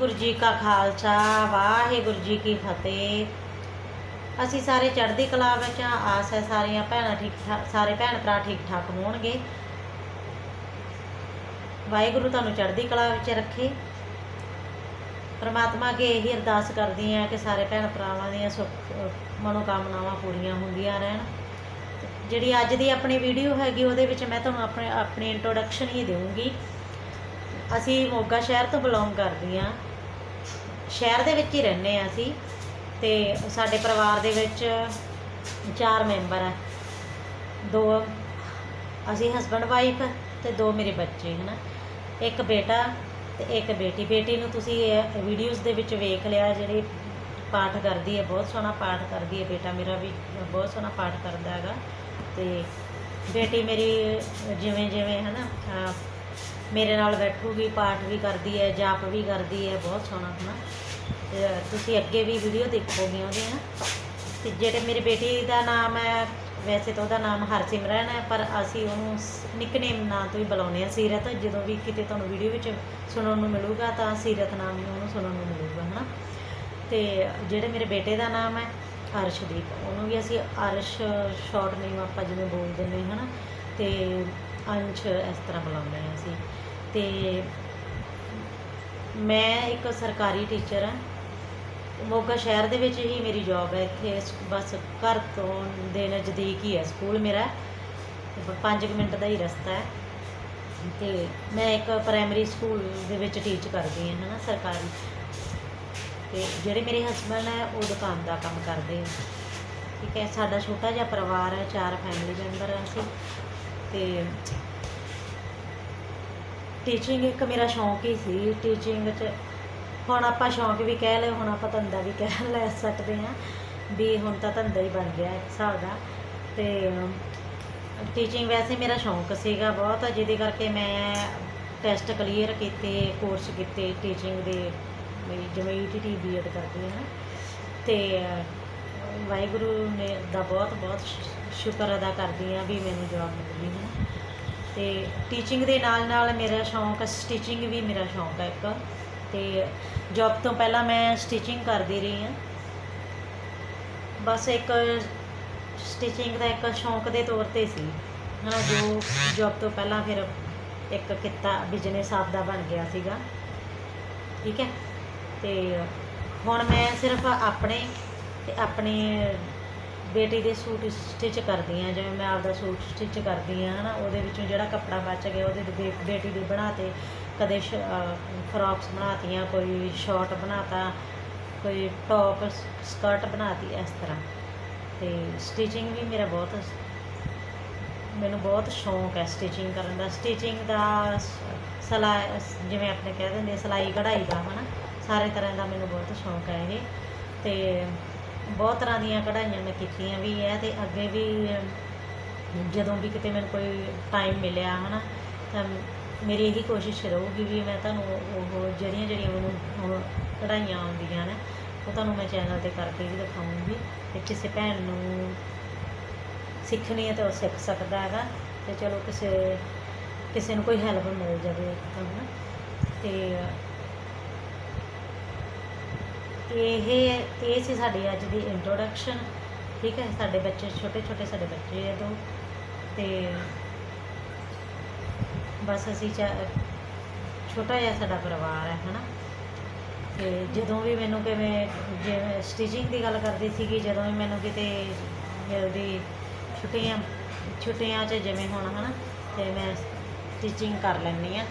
ਵਾਹਿਗੁਰੂ ਜੀ ਕਾ ਖਾਲਸਾ, ਵਾਹਿਗੁਰੂ ਜੀ ਕੀ ਫਤਿਹ। ਅਸੀਂ ਸਾਰੇ ਚੜ੍ਹਦੀ ਕਲਾ ਵਿੱਚ ਆਸ ਹੈ ਸਾਰੀਆਂ ਭੈਣਾਂ ਠੀਕ ਠਾਕ ਸਾਰੇ ਭੈਣ ਭਰਾ ਠੀਕ ਠਾਕ ਹੋਣਗੇ। ਵਾਹਿਗੁਰੂ ਤੁਹਾਨੂੰ ਚੜ੍ਹਦੀ ਕਲਾ ਵਿੱਚ ਰੱਖੇ। ਪਰਮਾਤਮਾ ਅੱਗੇ ਇਹੀ ਅਰਦਾਸ ਕਰਦੀ ਹਾਂ ਕਿ ਸਾਰੇ ਭੈਣ ਭਰਾਵਾਂ ਦੀਆਂ ਸੁੱਖ, ਮਨੋਕਾਮਨਾਵਾਂ ਪੂਰੀਆਂ ਹੁੰਦੀਆਂ ਰਹਿਣ। ਜਿਹੜੀ ਅੱਜ ਦੀ ਆਪਣੀ ਵੀਡੀਓ ਹੈਗੀ, ਉਹਦੇ ਵਿੱਚ ਮੈਂ ਤੁਹਾਨੂੰ ਆਪਣੇ, ਆਪਣੀ ਇੰਟਰੋਡਕਸ਼ਨ ਹੀ ਦੇਵਾਂਗੀ ਅਸੀਂ ਮੋਗਾ ਸ਼ਹਿਰ ਤੋਂ ਬਿਲੋਂਗ ਕਰਦੀ ਹਾਂ। ਸ਼ਹਿਰ ਦੇ ਵਿੱਚ ਹੀ ਰਹਿੰਦੇ ਹਾਂ ਅਸੀਂ ਤੇ ਸਾਡੇ ਪਰਿਵਾਰ ਦੇ ਵਿੱਚ ਚਾਰ ਮੈਂਬਰ ਆ ਦੋ ਅਸੀਂ ਹਸਬੰਡ ਵਾਈਫ ਤੇ ਦੋ ਮੇਰੇ ਬੱਚੇ ਹਨਾ। ਇੱਕ ਬੇਟਾ ਤੇ ਇੱਕ ਬੇਟੀ। ਬੇਟੀ ਨੂੰ ਤੁਸੀਂ ਵੀਡੀਓਜ਼ ਦੇ ਵਿੱਚ ਵੇਖ ਲਿਆ ਜਿਹੜੀ ਪਾਠ ਕਰਦੀ ਹੈ ਬਹੁਤ ਸੋਹਣਾ ਪਾਠ ਕਰਦੀ ਹੈ ਬੇਟਾ ਮੇਰਾ ਵੀ ਬਹੁਤ ਸੋਹਣਾ ਪਾਠ ਕਰਦਾ ਹੈਗਾ। ਤੇ ਬੇਟੀ ਮੇਰੀ ਜਿਵੇਂ ਜਿਵੇਂ ਹਨਾ ਅਹ, ਮੇਰੇ ਨਾਲ ਬੈਠੂਗੀ ਪਾਠ ਵੀ ਕਰਦੀ ਹੈ, ਜਾਪ ਵੀ ਕਰਦੀ ਹੈ, ਬਹੁਤ ਸੋਹਣਾ ਹਨਾ ਤੇ ਤੁਸੀਂ ਅੱਗੇ ਵੀ ਵੀਡੀਓ ਦੇਖੋਗੇ ਉਹਦੀਆਂ ਤੇ ਜਿਹੜੇ ਮੇਰੇ ਬੇਟੀ ਦਾ ਨਾਮ ਹੈ, ਵੈਸੇ ਤਾਂ ਉਹਦਾ ਨਾਮ ਹਰਸਿਮਰਨ ਹੈ, ਪਰ ਅਸੀਂ ਉਹਨੂੰ ਨਿਕਨੇਮ ਨਾਂ ਤੋਂ ਹੀ ਬੁਲਾਉਂਦੇ ਹਾਂ, ਸੀਰਤ। ਜਦੋਂ ਵੀ ਕਿਤੇ ਤੁਹਾਨੂੰ ਵੀਡੀਓ ਵਿੱਚ ਸੁਣਨ ਨੂੰ ਮਿਲੂਗਾ, ਤਾਂ ਸੀਰਤ ਨਾਮ ਹੀ ਉਹਨੂੰ ਸੁਣਨ ਨੂੰ ਮਿਲੂਗਾ, ਹਨਾ? ਤੇ ਜਿਹੜੇ ਮੇਰੇ ਬੇਟੇ ਦਾ ਨਾਮ ਹੈ, ਅਰਸ਼ਦੀਪ। ਉਹਨੂੰ ਵੀ ਅਸੀਂ ਅਰਸ਼ ਸ਼ਾਰਟ ਨੇਮ ਆਪਾਂ ਜਿਵੇਂ ਬੋਲ ਦਿੰਦੇ ਹਾਂ ਹਨਾ? ਤੇ ਅੰਸ਼ ਇਸ ਤਰ੍ਹਾਂ ਬੁਲਾਉਂਦੇ ਹਾਂ ਅਸੀਂ। ਤੇ ਮੈਂ ਇੱਕ ਸਰਕਾਰੀ ਟੀਚਰ ਹਾਂ। ਮੋਗਾ ਸ਼ਹਿਰ ਦੇ ਵਿੱਚ ਹੀ ਮੇਰੀ ਜੌਬ ਹੈ। ਇੱਥੇ ਬਸ ਘਰ ਤੋਂ ਦੇ ਨਜ਼ਦੀਕ ਹੀ ਹੈ ਸਕੂਲ ਮੇਰਾ। 5 ਮਿੰਟ ਦਾ ਹੀ ਰਸਤਾ ਹੈ। ਤੇ ਮੈਂ ਇੱਕ ਪ੍ਰਾਇਮਰੀ ਸਕੂਲ ਦੇ ਵਿੱਚ ਟੀਚ ਕਰਦੀ ਹਾਂ, ਹਨਾ, ਸਰਕਾਰੀ। ਤੇ ਜਿਹੜੇ ਮੇਰੇ ਹਸਬੰਡ ਹੈ, ਉਹ ਦੁਕਾਨ ਦਾ ਕੰਮ ਕਰਦੇ ਆ। ਠੀਕ ਹੈ, ਸਾਡਾ ਛੋਟਾ ਜਿਹਾ ਪਰਿਵਾਰ ਹੈ, ਚਾਰ ਫੈਮਿਲੀ ਮੈਂਬਰ ਹਾਂ ਅਸੀਂ। ਤੇ ਟੀਚਿੰਗ ਇੱਕ ਮੇਰਾ ਸ਼ੌਂਕ ਹੀ ਸੀ ਟੀਚਿੰਗ 'ਚ ਹੁਣ ਆਪਾਂ ਸ਼ੌਂਕ ਵੀ ਕਹਿ ਲਏ, ਹੁਣ ਆਪਾਂ ਧੰਦਾ ਵੀ ਕਹਿ ਲੈ ਸਕਦੇ ਹਾਂ ਵੀ ਹੁਣ ਤਾਂ ਧੰਦਾ ਹੀ ਬਣ ਗਿਆ ਇੱਕ ਹਿਸਾਬ ਦਾ। ਤੇ ਟੀਚਿੰਗ ਵੈਸੇ ਮੇਰਾ ਸ਼ੌਂਕ ਸੀਗਾ ਬਹੁਤ, ਜਿਹਦੇ ਕਰਕੇ ਮੈਂ ਟੈਸਟ ਕਲੀਅਰ ਕੀਤੇ ਕੋਰਸ ਕੀਤੇ ਟੀਚਿੰਗ ਦੇ ਵੀ ਜਿਵੇਂ E ਈਟੀਟੀ ਬੀਐਡ ਕਰਦੇ ਹਾਂ ਤੇ ਵਾਹਿਗੁਰੂ ਨੇ ਦਾ ਬਹੁਤ ਬਹੁਤ ਸ਼ੁਕਰ ਅਦਾ ਕਰਦੀ ਹਾਂ ਵੀ ਮੈਨੂੰ ਜੌਬ ਮਿਲ ਗਈ ਹੈ। ਤੇ ਟੀਚਿੰਗ ਦੇ ਨਾਲ ਨਾਲ ਮੇਰਾ ਸ਼ੌਂਕ ਸਟਿਚਿੰਗ ਵੀ ਮੇਰਾ ਸ਼ੌਂਕ ਹੈ ਇੱਕ। ਤੇ ਜੌਬ ਤੋਂ ਪਹਿਲਾਂ ਮੈਂ ਸਟਿਚਿੰਗ ਕਰਦੀ ਰਹੀ ਹਾਂ। ਬਸ ਇੱਕ ਸਟਿਚਿੰਗ ਦਾ ਇੱਕ ਸ਼ੌਂਕ ਦੇ ਤੌਰ ਤੇ ਸੀ। ਹਨਾ, ਜੋ ਜੌਬ ਤੋਂ ਪਹਿਲਾਂ ਫਿਰ ਇੱਕ ਕਿੱਤਾ ਬਿਜ਼ਨਸ ਆਪਦਾ ਬਣ ਗਿਆ ਸੀਗਾ। ਠੀਕ ਹੈ? ਤੇ ਹੁਣ ਮੈਂ ਸਿਰਫ ਆਪਣੇ ਤੇ ਆਪਣੇ ਬੇਟੀ ਦੇ ਸੂਟ ਸਟਿਚ ਕਰਦੀ ਹਾਂ ਜਿਵੇਂ ਮੈਂ ਆਪਦਾ ਸੂਟ ਸਟਿਚ ਕਰਦੀ ਹਾਂ ਹਨਾ ਉਹਦੇ ਵਿੱਚੋਂ ਜਿਹੜਾ ਕੱਪੜਾ ਬਚ ਗਿਆ ਉਹਦੇ ਤੇ ਬੇ- ਬੇਟੀ ਦੇ ਬਣਾਤੇ ਕਦੇ ਫਰੋਕਸ ਬਣਾਤੀਆਂ ਕੋਈ ਸ਼ਾਰਟ ਬਣਾਤਾ ਕੋਈ ਟੌਪ ਸਕਰਟ ਬਣਾਤੀ ਇਸ ਤਰ੍ਹਾਂ। ਤੇ ਸਟਿਚਿੰਗ ਵੀ ਮੇਰਾ ਬਹੁਤ ਮੈਨੂੰ ਬਹੁਤ ਸ਼ੌਂਕ ਹੈ ਸਟਿਚਿੰਗ ਕਰਨ ਦਾ। ਸਟਿਚਿੰਗ ਦਾ ਸਲਾਈ ਜਿਵੇਂ ਆਪਣੇ ਕਹਿ ਦਿੰਦੇ ਆ, ਸਿਲਾਈ ਕਢਾਈ ਦਾ ਹਨਾ ਸਾਰੇ ਤਰ੍ਹਾਂ ਦਾ ਮੈਨੂੰ ਬਹੁਤ ਸ਼ੌਂਕ ਹੈ ਇਹ। ਤੇ ਬਹੁਤ ਤਰ੍ਹਾਂ ਦੀਆਂ ਕਢਾਈਆਂ ਮੈਂ ਕੀਤੀਆਂ ਵੀ ਹੈ ਤੇ ਅੱਗੇ ਵੀ ਜਦੋਂ ਵੀ ਕਿਤੇ ਮੈਨੂੰ ਕੋਈ ਟਾਈਮ ਮਿਲਿਆ ਹਨਾ, ਤਾਂ ਮੇਰੀ ਇਹੀ ਕੋਸ਼ਿਸ਼ ਰਹੂਗੀ ਵੀ ਮੈਂ ਤੁਹਾਨੂੰ ਉਹ ਜਿਹੜੀਆਂ ਜਿਹੜੀਆਂ ਮੈਨੂੰ ਕਢਾਈਆਂ ਆਉਂਦੀਆਂ ਨੇ, ਉਹ ਤੁਹਾਨੂੰ ਮੈਂ ਚੈਨਲ ਤੇ ਕਰਕੇ ਵੀ ਦਿਖਾਉਂਗੀ ਤੇ ਕਿਸੇ ਭੈਣ ਨੂੰ ਸਿੱਖਣੀ ਹੈ ਤਾਂ ਉਹ ਸਿੱਖ ਸਕਦਾ ਹੈਗਾ ਤੇ ਚਲੋ ਕਿਸੇ ਕਿਸੇ ਨੂੰ ਕੋਈ ਹੈਲਪ ਮਿਲ ਜਾਵੇ ਤਾਂ ਹਨਾ, ਤੇ ਇਹ ਇਹ ਸੀ ਸਾਡੀ ਅੱਜ ਦੀ ਇੰਟਰੋਡਕਸ਼ਨ ਠੀਕ ਹੈ? ਸਾਡੇ ਬੱਚੇ ਛੋਟੇ ਛੋਟੇ ਸਾਡੇ ਬੱਚੇ ਆ ਦੋ, ਤੇ ਬਸ ਅਸੀਂ ਚਾ- ਛੋਟਾ ਜਿਹਾ ਸਾਡਾ ਪਰਿਵਾਰ ਹੈ, ਹਨਾ? ਤੇ ਜਦੋਂ ਵੀ ਮੈਨੂੰ ਕਿਵੇਂ, ਜਿਵੇਂ ਸਟਿਚਿੰਗ ਦੀ ਗੱਲ ਕਰਦੀ ਸੀਗੀ, ਜਦੋਂ ਵੀ ਮੈਨੂੰ ਕਿਤੇ ਮਿਲਦੀ ਛੁੱਟੀਆਂ ਛੁੱਟੀਆਂ 'ਚ ਜਿਵੇਂ ਹੁਣ, ਹਨਾ? ਤੇ ਮੈਂ ਸਟਿਚਿੰਗ ਕਰ ਲੈਂਦੀ ਆ